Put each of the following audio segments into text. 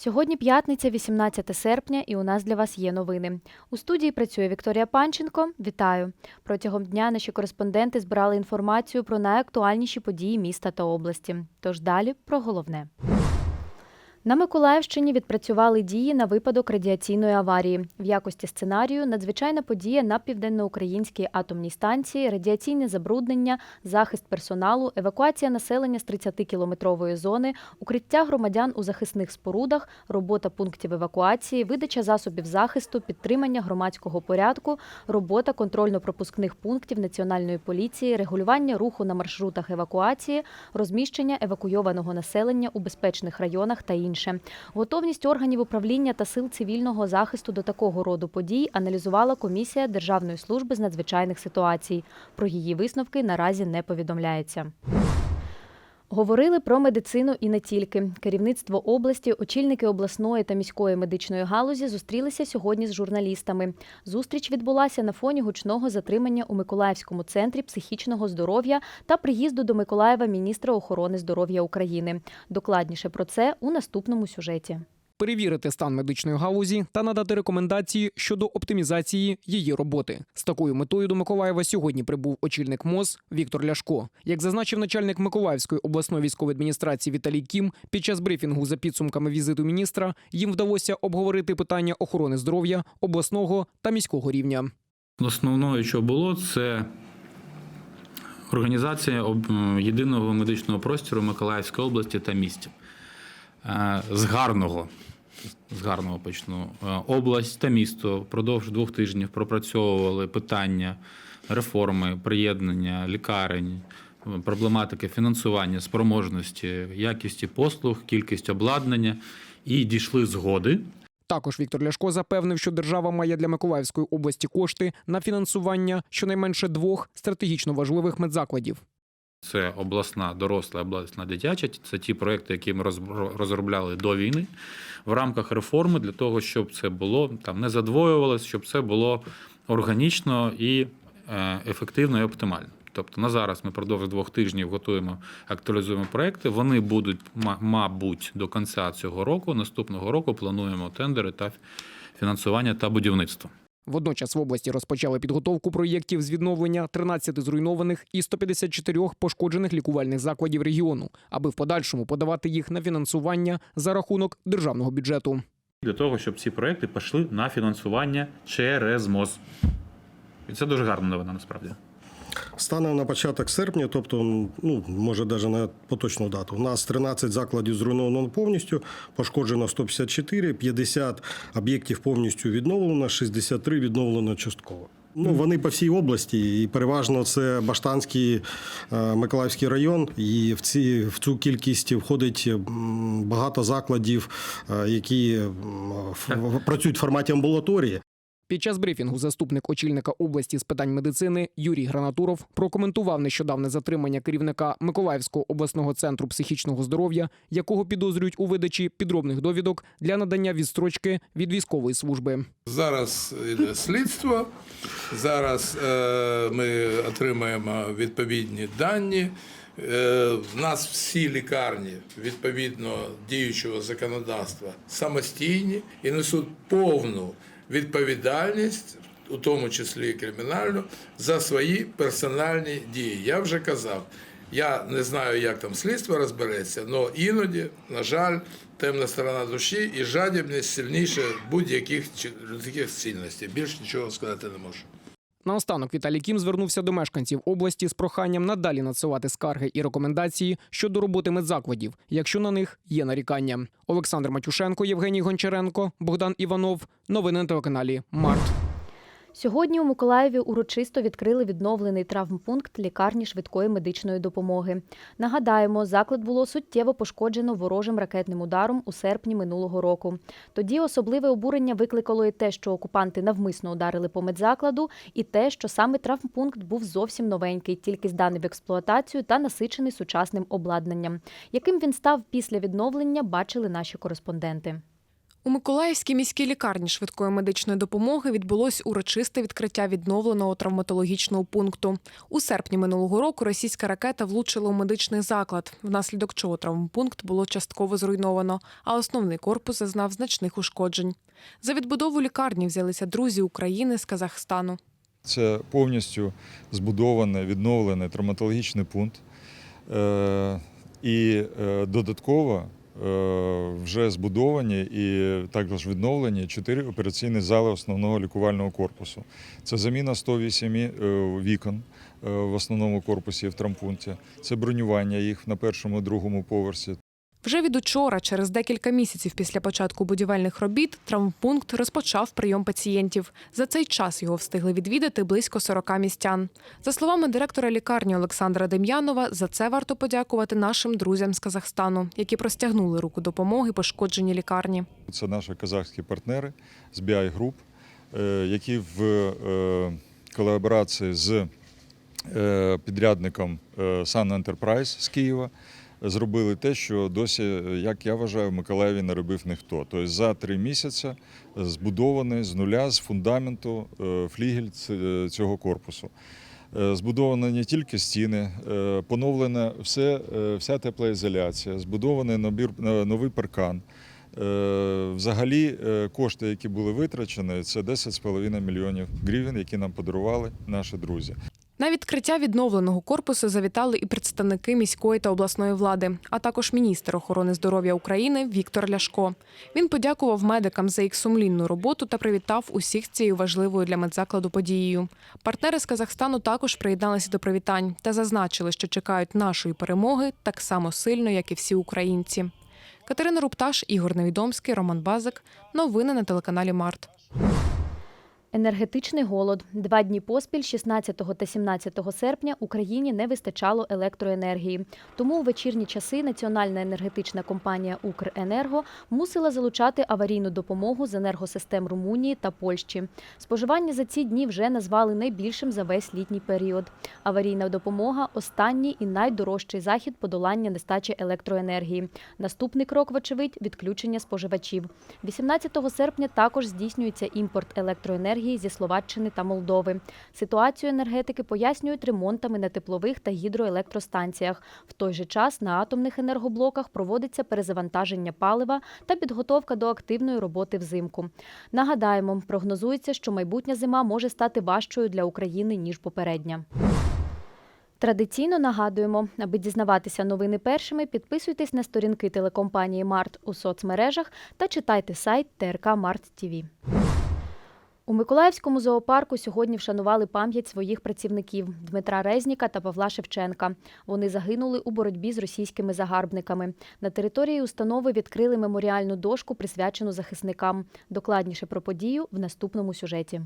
Сьогодні п'ятниця, 18 серпня, і у нас для вас є новини. У студії працює Вікторія Панченко. Вітаю! Протягом дня наші кореспонденти збирали інформацію про найактуальніші події міста та області. Тож далі про головне. На Миколаївщині відпрацювали дії на випадок радіаційної аварії. В якості сценарію надзвичайна подія на південноукраїнській атомній станції, радіаційне забруднення, захист персоналу, евакуація населення з 30-кілометрової зони, укриття громадян у захисних спорудах, робота пунктів евакуації, видача засобів захисту, підтримання громадського порядку, робота контрольно-пропускних пунктів національної поліції, регулювання руху на маршрутах евакуації, розміщення евакуйованого населення у безпечних районах та інше. Готовність органів управління та сил цивільного захисту до такого роду подій аналізувала комісія Державної служби з надзвичайних ситуацій. Про її висновки наразі не повідомляється. Говорили про медицину і не тільки. Керівництво області, очільники обласної та міської медичної галузі зустрілися сьогодні з журналістами. Зустріч відбулася на фоні гучного затримання у Миколаївському центрі психічного здоров'я та приїзду до Миколаєва міністра охорони здоров'я України. Докладніше про це у наступному сюжеті. Перевірити стан медичної галузі та надати рекомендації щодо оптимізації її роботи. З такою метою до Миколаєва сьогодні прибув очільник МОЗ Віктор Ляшко. Як зазначив начальник Миколаївської обласної військової адміністрації Віталій Кім, під час брифінгу за підсумками візиту міністра їм вдалося обговорити питання охорони здоров'я обласного та міського рівня. Основною, що було, це організація єдиного медичного простору Миколаївської області та місті. Е, З гарного, з гарного почну. Е, Область та місто впродовж двох тижнів пропрацьовували питання реформи, приєднання лікарень, е, проблематики фінансування, спроможності, якісті послуг, кількість обладнання і дійшли згоди Також Віктор Ляшко запевнив, що держава має для Миколаївської області кошти на фінансування щонайменше двох стратегічно важливих медзакладів. Це обласна доросла, обласна дитяча. Це ті проекти, які ми роз- розробляли до війни в рамках реформи для того, щоб це було там не задвоювалося, щоб це було органічно і е, ефективно і оптимально. Тобто на зараз ми продовж двох тижнів готуємо, актуалізуємо проекти. Вони будуть, ма- мабуть, до кінця цього року, наступного року плануємо тендери та фінансування та будівництво. Водночас в області розпочали підготовку проєктів з відновлення 13 зруйнованих і 154 пошкоджених лікувальних закладів регіону, аби в подальшому подавати їх на фінансування за рахунок державного бюджету. для того, щоб ці проекти пішли на фінансування через МОЗ. І це дуже гарна новина насправді. Станом на початок серпня, тобто, ну може навіть на поточну дату, у нас 13 закладів зруйновано повністю, пошкоджено 154, 50 об'єктів повністю відновлено, 63 відновлено частково. Ну, вони по всій області, і переважно це Баштанський е, Миколаївський район. І в ці в цю кількість входить багато закладів, е, які в- працюють в форматі амбулаторії. Під час брифінгу заступник очільника області з питань медицини Юрій Гранатуров прокоментував нещодавне затримання керівника Миколаївського обласного центру психічного здоров'я, якого підозрюють у видачі підробних довідок для надання відстрочки від військової служби. Зараз йде слідство. Зараз е, ми отримаємо відповідні дані. Е, в нас всі лікарні відповідно діючого законодавства самостійні і несуть повну відповідальність, у тому числі і кримінальну, за свої персональні дії. Я вже казав. Я не знаю, як там слідство розбереться, але іноді, на жаль, темна сторона душі і жадібність сильніше будь-яких цінностей. Більше нічого сказати не можу. Наостанок Віталій Кім звернувся до мешканців області з проханням надалі надсилати скарги і рекомендації щодо роботи медзакладів, якщо на них є нарікання. Олександр Матюшенко, Євгеній Гончаренко, Богдан Іванов. Новини на телеканалі Март. Сьогодні у Миколаєві урочисто відкрили відновлений травмпункт лікарні швидкої медичної допомоги. Нагадаємо, заклад було суттєво пошкоджено ворожим ракетним ударом у серпні минулого року. Тоді особливе обурення викликало і те, що окупанти навмисно ударили по медзакладу, і те, що саме травмпункт був зовсім новенький, тільки зданий в експлуатацію та насичений сучасним обладнанням. Яким він став після відновлення, бачили наші кореспонденти. У Миколаївській міській лікарні швидкої медичної допомоги відбулось урочисте відкриття відновленого травматологічного пункту. У серпні минулого року російська ракета влучила у медичний заклад, внаслідок чого травмпункт було частково зруйновано, а основний корпус зазнав значних ушкоджень. За відбудову лікарні взялися друзі України з Казахстану. Це повністю збудований, відновлений травматологічний пункт. Е, І е, додатково вже збудовані і також відновлені чотири операційні зали основного лікувального корпусу. Це заміна 108 е, вікон е, в основному корпусі в травмпункті, це бронювання їх на першому другому поверсі, Вже від учора, через декілька місяців після початку будівельних робіт, травмпункт розпочав прийом пацієнтів. За цей час його встигли відвідати близько 40 містян. За словами директора лікарні Олександра Дем'янова, за це варто подякувати нашим друзям з Казахстану, які простягнули руку допомоги пошкодженій лікарні. Це наші казахські партнери з BI Group, е, які в е, колаборації з е, підрядником Sun Enterprise з Києва зробили те, що досі, як я вважаю, в Миколаєві не робив ніхто. Тобто за три місяці збудований з нуля, з фундаменту е, флігель цього корпусу. Е, Збудовано не тільки стіни, е, поновлена все, е, вся теплоізоляція, збудований набір, е, новий паркан. Е, Взагалі е, кошти, які були витрачені, це 10,5 мільйонів гривень, які нам подарували наші друзі. На відкриття відновленого корпусу завітали і представники міської та обласної влади, а також міністр охорони здоров'я України Віктор Ляшко. Він подякував медикам за їх сумлінну роботу та привітав усіх цією важливою для медзакладу подією. Партнери з Казахстану також приєдналися до привітань та зазначили, що чекають нашої перемоги так само сильно, як і всі українці. Катерина Рупташ, Ігор Невідомський, Роман Базик. Новини на телеканалі Март. Енергетичний голод. Два дні поспіль, 16 та 17 серпня, Україні не вистачало електроенергії. Тому у вечірні часи Національна енергетична компанія Укренерго мусила залучати аварійну допомогу з енергосистем Румунії та Польщі. Споживання за ці дні вже назвали найбільшим за весь літній період. Аварійна допомога останній і найдорожчий захід подолання нестачі електроенергії. Наступний крок, вочевидь, відключення споживачів. 18 серпня також здійснюється імпорт електроенергії зі Словаччини та Молдови. Ситуацію енергетики пояснюють ремонтами на теплових та гідроелектростанціях. В той же час на атомних енергоблоках проводиться перезавантаження палива та підготовка до активної роботи взимку. Нагадаємо, прогнозується, що майбутня зима може стати важчою для України ніж попередня. Традиційно нагадуємо, аби дізнаватися новини першими, підписуйтесь на сторінки телекомпанії Март у соцмережах та читайте сайт ТРК Март ТІВІ. У Миколаївському зоопарку сьогодні вшанували пам'ять своїх працівників Дмитра Резніка та Павла Шевченка. Вони загинули у боротьбі з російськими загарбниками. На території установи відкрили меморіальну дошку, присвячену захисникам. Докладніше про подію в наступному сюжеті.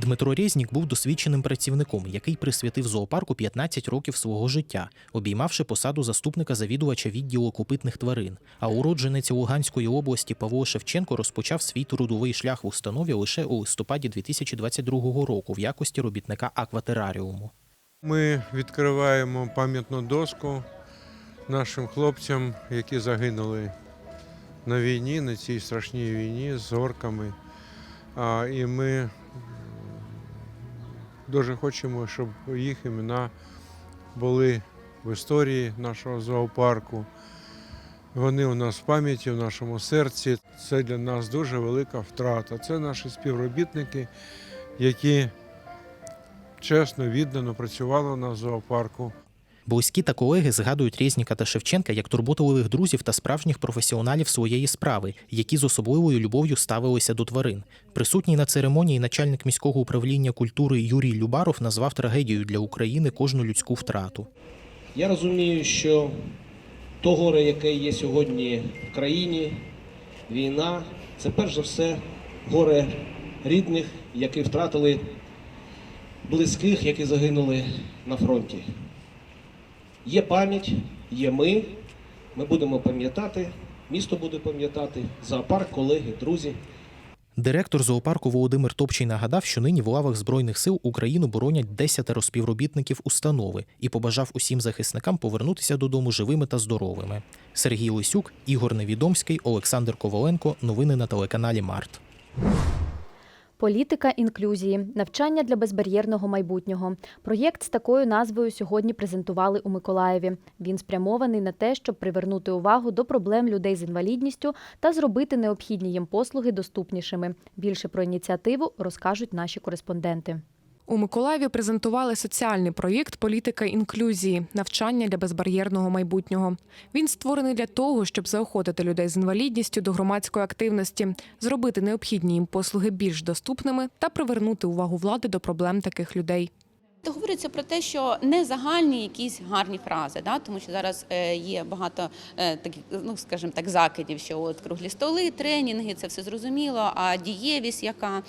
Дмитро Резнік був досвідченим працівником, який присвятив зоопарку 15 років свого життя, обіймавши посаду заступника завідувача відділу копитних тварин. А уродженець Луганської області Павло Шевченко розпочав свій трудовий шлях в установі лише у листопаді 2022 року в якості робітника акватераріуму. Ми відкриваємо пам'ятну доску нашим хлопцям, які загинули на війні, на цій страшній війні з орками. І ми дуже хочемо, щоб їх імена були в історії нашого зоопарку. Вони у нас в пам'яті, в нашому серці. Це для нас дуже велика втрата. Це наші співробітники, які чесно, віддано працювали на зоопарку. Близькі та колеги згадують Резніка та Шевченка як турботливих друзів та справжніх професіоналів своєї справи, які з особливою любов'ю ставилися до тварин. Присутній на церемонії начальник міського управління культури Юрій Любаров назвав трагедією для України кожну людську втрату. Я розумію, що то горе, яке є сьогодні в країні, війна, це перш за все горе рідних, які втратили близьких, які загинули на фронті. Є пам'ять, є ми. Ми будемо пам'ятати, місто буде пам'ятати, зоопарк, колеги, друзі. Директор зоопарку Володимир Топчий нагадав, що нині в лавах збройних сил Україну боронять десятеро співробітників установи і побажав усім захисникам повернутися додому живими та здоровими. Сергій Лисюк, Ігор Невідомський, Олександр Коваленко. Новини на телеканалі Март. Політика інклюзії, навчання для безбар'єрного майбутнього. Проєкт з такою назвою сьогодні презентували у Миколаєві. Він спрямований на те, щоб привернути увагу до проблем людей з інвалідністю та зробити необхідні їм послуги доступнішими. Більше про ініціативу розкажуть наші кореспонденти. У Миколаєві презентували соціальний проєкт Політика інклюзії навчання для безбар'єрного майбутнього. Він створений для того, щоб заохотити людей з інвалідністю до громадської активності, зробити необхідні їм послуги більш доступними та привернути увагу влади до проблем таких людей. Говориться про те, що не загальні якісь гарні фрази, да? тому що зараз е, є багато е, таких, ну скажімо так, закидів, що от круглі столи, тренінги, це все зрозуміло. А дієвість яка?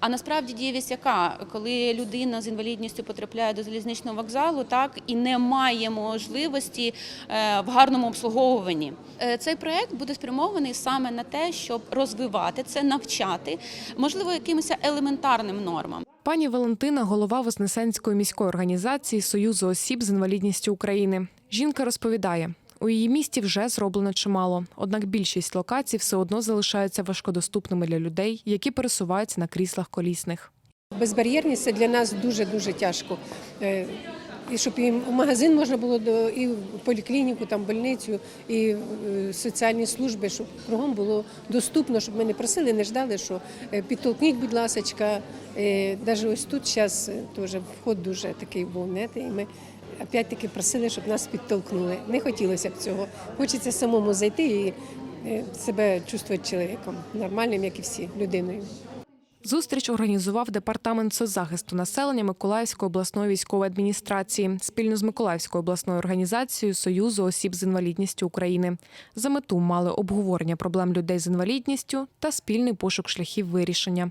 А насправді дієвість яка, коли людина з інвалідністю потрапляє до залізничного вокзалу, так і не має можливості е, в гарному обслуговуванні. Цей проект буде спрямований саме на те, щоб розвивати це, навчати, можливо, якимось елементарним нормам. Пані Валентина, голова Вознесенської міської організації Союзу осіб з інвалідністю України. Жінка розповідає, у її місті вже зроблено чимало, однак більшість локацій все одно залишаються важкодоступними для людей, які пересуваються на кріслах колісних. Безбар'єрність це для нас дуже дуже тяжко. Е, І щоб і в магазин можна було до і в поліклініку, там больницю, і е, соціальні служби, щоб кругом було доступно, щоб ми не просили, не ждали, що е, підтолкніть, будь ласочка. Навіть ось тут зараз теж вход дуже такий був, знаєте, і ми опять-таки просили, щоб нас підтолкнули. Не хотілося б цього. Хочеться самому зайти і е, себе чувствувати чоловіком, нормальним, як і всі, людиною. Зустріч організував департамент соцзахисту населення Миколаївської обласної військової адміністрації спільно з Миколаївською обласною організацією Союзу осіб з інвалідністю України. За мету мали обговорення проблем людей з інвалідністю та спільний пошук шляхів вирішення.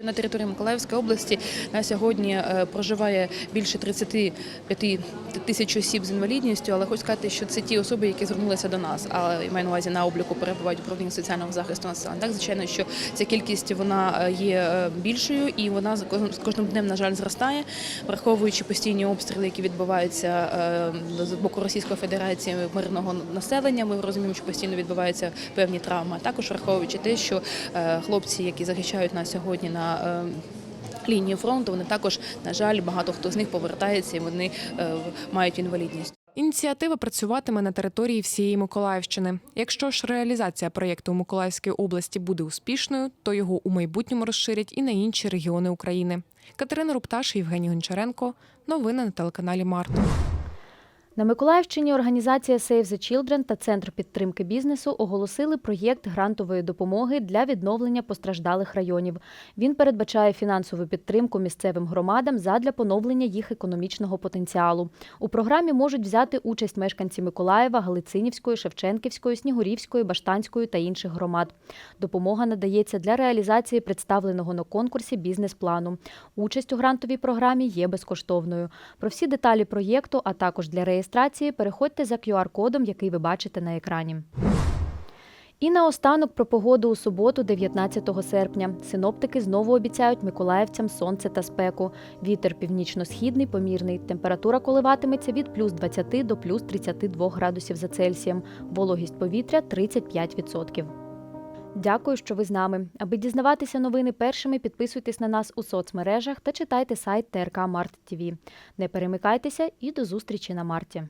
На території Миколаївської області на сьогодні е, проживає більше 35 тисяч осіб з інвалідністю, але хочу сказати, що це ті особи, які звернулися до нас, а маю на увазі на обліку перебувають управління соціального захисту населення. Так, звичайно, що ця кількість вона е, є е, більшою і вона з кожним- днем, на жаль, зростає, враховуючи постійні обстріли, які відбуваються е, з боку Російської Федерації мирного населення. Ми розуміємо, що постійно відбуваються певні травми. А також враховуючи те, що е, хлопці, які захищають нас сьогодні на е, лінії фронту, вони також, на жаль, багато хто з них повертається і вони е, мають інвалідність. Ініціатива працюватиме на території всієї Миколаївщини. Якщо ж реалізація проєкту у Миколаївській області буде успішною, то його у майбутньому розширять і на інші регіони України. Катерина Рупташ, Євгеній Гончаренко. Новини на телеканалі Март. На Миколаївщині організація Save the Children та Центр підтримки бізнесу оголосили проєкт грантової допомоги для відновлення постраждалих районів. Він передбачає фінансову підтримку місцевим громадам задля поновлення їх економічного потенціалу. У програмі можуть взяти участь мешканці Миколаєва, Галицинівської, Шевченківської, Снігурівської, Баштанської та інших громад. Допомога надається для реалізації представленого на конкурсі бізнес-плану. Участь у грантовій програмі є безкоштовною. Про всі деталі проєкту, а також для реєстрації переходьте за QR-кодом, який ви бачите на екрані. І наостанок про погоду у суботу, 19 серпня. Синоптики знову обіцяють миколаївцям сонце та спеку. Вітер північно-східний, помірний. Температура коливатиметься від плюс 20 до плюс 32 градусів за Цельсієм. Вологість повітря 35%. Дякую, що ви з нами. Аби дізнаватися новини першими, підписуйтесь на нас у соцмережах та читайте сайт ТРК Март ТВ. Не перемикайтеся і до зустрічі на марті.